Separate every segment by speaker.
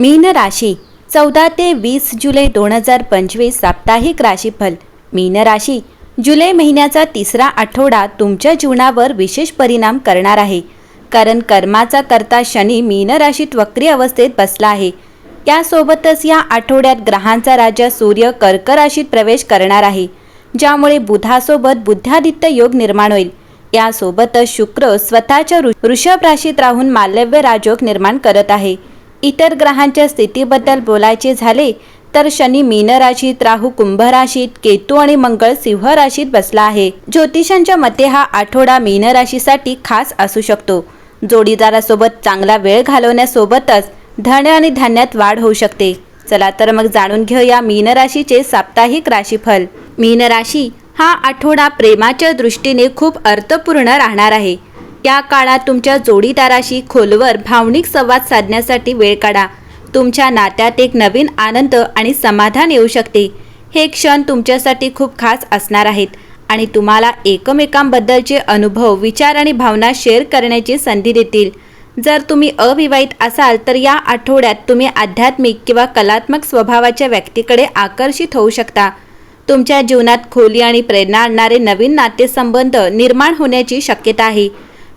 Speaker 1: मीन राशी चौदा ते वीस जुलै दोन हजार पंचवीस साप्ताहिक राशीफल. मीन राशी जुलै महिन्याचा तिसरा आठवडा तुमच्या जीवनावर विशेष परिणाम करणार आहे. कारण कर्माचा करता शनी मीन राशीत वक्री अवस्थेत बसला आहे. यासोबतच या आठवड्यात ग्रहांचा राजा सूर्य कर्क राशीत प्रवेश करणार आहे. ज्यामुळे बुधासोबत बुद्धादित्य योग निर्माण होईल. यासोबतच शुक्र स्वतःच्या वृ- वृषभ राशीत राहून मालव्य राजयोग निर्माण करत आहे. इतर ग्रहांच्या स्थितीबद्दल बोलायचे झाले तर शनी मीन राशीत राहू कुंभ राशीत केतू आणि मंगळ सिंह राशीत बसला आहे. ज्योतिषांच्या मते हा आठवडा मीन राशीसाठी खास असू शकतो. जोडीदारासोबत चांगला वेळ घालवण्यासोबतच धन आणि धान्यात वाढ होऊ शकते. चला तर मग जाणून घेऊया मीन राशीचे साप्ताहिक राशीफल. मीन राशी हा आठवडा प्रेमाच्या दृष्टीने खूप अर्थपूर्ण राहणार आहे. या काळात तुमच्या जोडीदाराशी खोलवर भावनिक संवाद साधण्यासाठी वेळ काढा. तुमच्या नात्यात एक नवीन आनंद आणि समाधान येऊ शकते. हे क्षण तुमच्यासाठी खूप खास असणार आहेत आणि तुम्हाला एकमेकांबद्दलचे अनुभव विचार आणि भावना शेअर करण्याची संधी देतील. जर तुम्ही अविवाहित असाल तर या आठवड्यात तुम्ही आध्यात्मिक किंवा कलात्मक स्वभावाच्या व्यक्तीकडे आकर्षित होऊ शकता. तुमच्या जीवनात खोली आणि प्रेरणा आणणारे नवीन नातेसंबंध निर्माण होण्याची शक्यता आहे.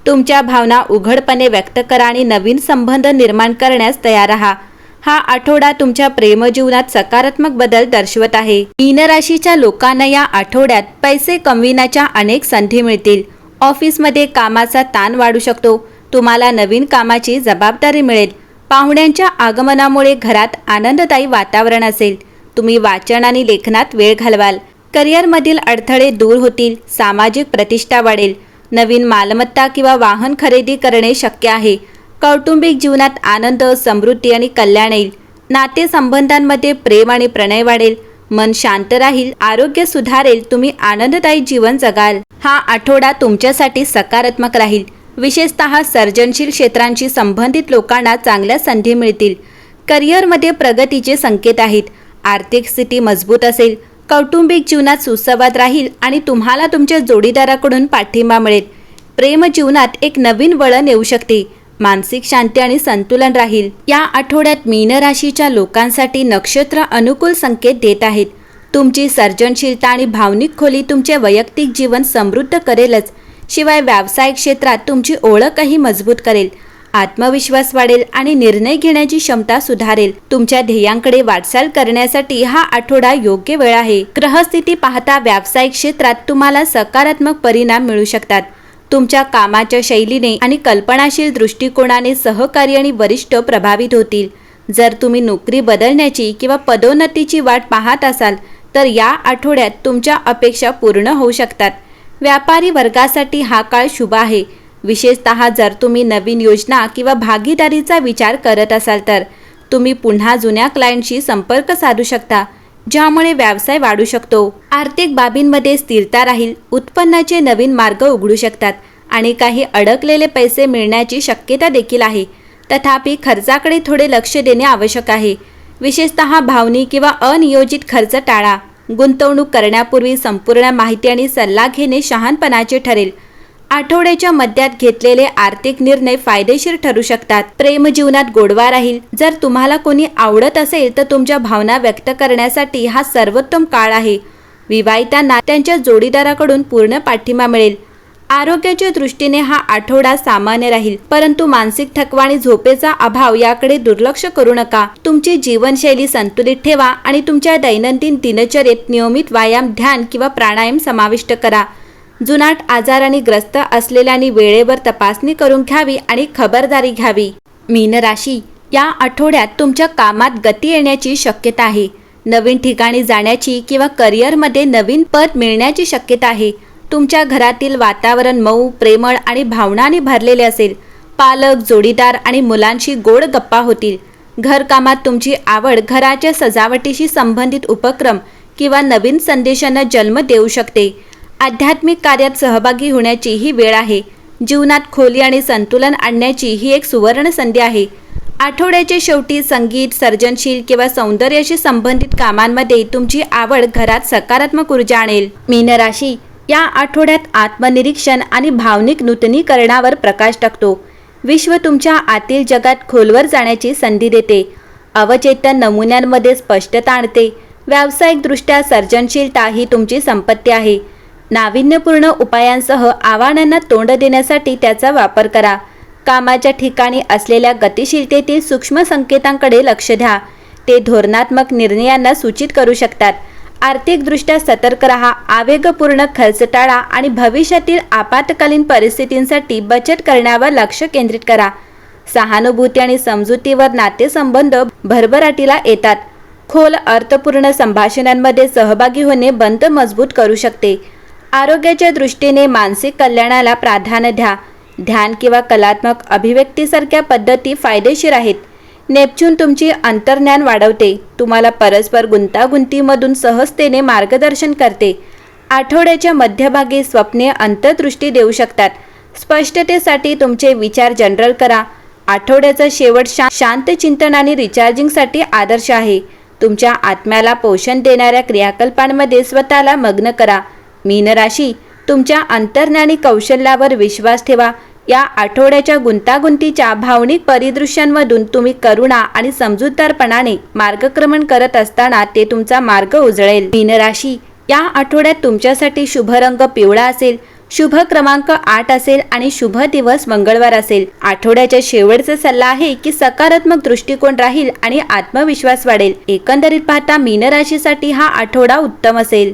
Speaker 1: तुमच्या भावना उघडपणे व्यक्त करा आणि नवीन संबंध निर्माण करण्यास तयार राहा. हा आठवडा तुमच्या प्रेमजीवनात सकारात्मक बदल दर्शवत आहे. मीन राशीच्या लोकांना या आठवड्यात पैसे कमविण्याच्या अनेक संधी मिळतील. ऑफिसमध्ये कामाचा ताण वाढू शकतो. तुम्हाला नवीन कामाची जबाबदारी मिळेल. पाहुण्यांच्या आगमनामुळे घरात आनंददायी वातावरण असेल. तुम्ही वाचन आणि लेखनात वेळ घालवाल. करिअरमधील अडथळे दूर होतील. सामाजिक प्रतिष्ठा वाढेल. नवीन मालमत्ता किंवा वाहन खरेदी करणे शक्य आहे. कौटुंबिक जीवनात आनंद समृद्धी आणि कल्याण येईल. नातेसंबंधांमध्ये प्रेम आणि प्रणय वाढेल. मन शांत राहील आरोग्य सुधारेल तुम्ही आनंददायी जीवन जगाल. हा आठवडा तुमच्यासाठी सकारात्मक राहील. विशेषतः सर्जनशील क्षेत्रांशी संबंधित लोकांना चांगल्या संधी मिळतील. करिअरमध्ये प्रगतीचे संकेत आहेत. आर्थिक स्थिती मजबूत असेल. कौटुंबिक जीवनात सुसंवाद राहील आणि तुम्हाला तुमच्या जोडीदाराकडून पाठिंबा मिळेल. प्रेम जीवनात एक नवीन वळण येऊ शकते. मानसिक शांती आणि संतुलन राहील. या आठवड्यात मीन राशीच्या लोकांसाठी नक्षत्र अनुकूल संकेत देत आहेत. तुमची सर्जनशीलता आणि भावनिक खोली तुमचे वैयक्तिक जीवन समृद्ध करेलच. शिवाय व्यावसायिक क्षेत्रात तुमची ओळखही मजबूत करेल. आत्मविश्वास वाढेल आणि निर्णय घेण्याची क्षमता सुधारेल. तुमच्या ध्येयांकडे वाटचाल करण्यासाठी हा आठवडा योग्य वेळ आहे. ग्रहस्थिती पाहता व्यावसायिक क्षेत्रात तुम्हाला सकारात्मक परिणाम मिळू शकतात. तुमच्या कामाच्या शैलीने आणि कल्पनाशील दृष्टिकोनाने सहकारी आणि वरिष्ठ प्रभावित होतील. जर तुम्ही नोकरी बदलण्याची किंवा पदोन्नतीची वाट पाहत असाल तर या आठवड्यात तुमच्या अपेक्षा पूर्ण होऊ शकतात. व्यापारी वर्गासाठी हा काळ शुभ आहे. विशेषतः जर तुम्ही नवीन योजना किंवा भागीदारीचा विचार करत असाल तर तुम्ही पुन्हा जुन्या क्लायंटशी संपर्क साधू शकता ज्यामुळे व्यवसाय वाढू शकतो. आर्थिक बाबींमध्ये स्थिरता राहील उत्पन्नाचे नवीन मार्ग उघडू शकतात आणि काही अडकलेले पैसे मिळण्याची शक्यता देखील आहे. तथापि खर्चाकडे थोडे लक्ष देणे आवश्यक आहे. विशेषतः भावनिक किंवा अनियोजित खर्च टाळा. गुंतवणूक करण्यापूर्वी संपूर्ण माहिती आणि सल्ला घेणे शहाणपणाचे ठरेल. आठवड्याच्या मध्यात घेतलेले आर्थिक निर्णय फायदेशीर ठरू शकतात. प्रेम जीवनात गोडवा राहील. जर तुम्हाला कोणी आवडत असेल तर तुमच्या भावना व्यक्त करण्यासाठी हा सर्वोत्तम काळ आहे. विवाहितांना त्यांच्या जोडीदाराकडून पूर्ण पाठिंबा मिळेल. आरोग्याच्या दृष्टीने हा आठवडा सामान्य राहील. परंतु मानसिक थकवा आणि झोपेचा अभाव याकडे दुर्लक्ष करू नका. तुमची जीवनशैली संतुलित ठेवा आणि तुमच्या दैनंदिन दिनचर्येत नियमित व्यायाम ध्यान किंवा प्राणायाम समाविष्ट करा. जुनाट आजाराने ग्रस्त असलेल्यांनी वेळेवर तपासणी करून घ्यावी आणि खबरदारी घ्यावी. मीन राशी या आठवड्यात तुमच्या कामात गती येण्याची शक्यता आहे. नवीन ठिकाणी जाण्याची किंवा करिअरमध्ये नवीन पद मिळण्याची शक्यता आहे. तुमच्या घरातील वातावरण मऊ प्रेमळ आणि भावनाने भरलेले असेल. पालक जोडीदार आणि मुलांशी गोड गप्पा होतील. घरकामात तुमची आवड घराच्या सजावटीशी संबंधित उपक्रम किंवा नवीन संदेशांना जन्म देऊ शकते. आध्यात्मिक कार्यात सहभागी होण्याची ही वेळ आहे. जीवनात खोली आणि संतुलन आणण्याची ही एक सुवर्ण संधी आहे. आठवड्याच्या शेवटी संगीत सर्जनशील किंवा सौंदर्याशी संबंधित कामांमध्ये तुमची आवड घरात सकारात्मक ऊर्जा आणेल. मीन राशी या आठवड्यात आत्मनिरीक्षण आणि भावनिक नूतनीकरणावर प्रकाश टाकतो. विश्व तुमच्या आतील जगात खोलवर जाण्याची संधी देते. अवचेतन नमुन्यांमध्ये स्पष्टता आणते. व्यावसायिकदृष्ट्या सर्जनशीलता ही तुमची संपत्ती आहे. नाविन्यपूर्ण उपायांसह आव्हानांना तोंड देण्यासाठी त्याचा वापर करा. कामाच्या ठिकाणी असलेल्या गतिशीलतेतील सूक्ष्म संकेतांकडे लक्ष द्या. ते धोरणात्मक निर्णयांना सूचित करू शकतात. आर्थिकदृष्ट्या सतर्क रहा. आवेगपूर्ण खर्च टाळा आणि भविष्यातील आपत्कालीन परिस्थितींसाठी बचत करण्यावर लक्ष केंद्रित करा. सहानुभूती आणि समजुतीवर नातेसंबंध भरभराटीला येतात. खोल अर्थपूर्ण संभाषणांमध्ये सहभागी होणे बंद मजबूत करू शकते. आरोग्याच्या दृष्टीने मानसिक कल्याणाला प्राधान्य द्या. ध्यान किंवा कलात्मक अभिव्यक्तीसारख्या पद्धती फायदेशीर आहेत. नेपच्यून तुमची अंतर्ज्ञान वाढवते. तुम्हाला परस्पर गुंतागुंतीमधून सहजतेने मार्गदर्शन करते. आठवड्याच्या मध्यभागी स्वप्ने अंतर्दृष्टी देऊ शकतात. स्पष्टतेसाठी तुमचे विचार जनरल करा. आठवड्याचा शेवट शा शांत चिंतन आणि रिचार्जिंगसाठी आदर्श आहे. तुमच्या आत्म्याला पोषण देणाऱ्या क्रियाकल्पांमध्ये स्वतःला मग्न करा. मीन राशी तुमच्या अंतर्ज्ञानी कौशल्यावर विश्वास ठेवा. या आठवड्याच्या गुंतागुंतीच्या भावनिक परिदृश्यांमधून तुम्ही करुणा आणि समजूतदारपणाने मार्गक्रमण करत असताना ते तुमचा मार्ग उजळेल. मीन राशी या आठवड्यात तुमच्यासाठी शुभ रंग पिवळा असेल शुभ क्रमांक आठ असेल आणि शुभ दिवस मंगळवार असेल. आठवड्याच्या शेवटचा सल्ला आहे की सकारात्मक दृष्टिकोन राहील आणि आत्मविश्वास वाढेल. एकंदरीत पाहता मीन राशीसाठी हा आठवडा उत्तम असेल.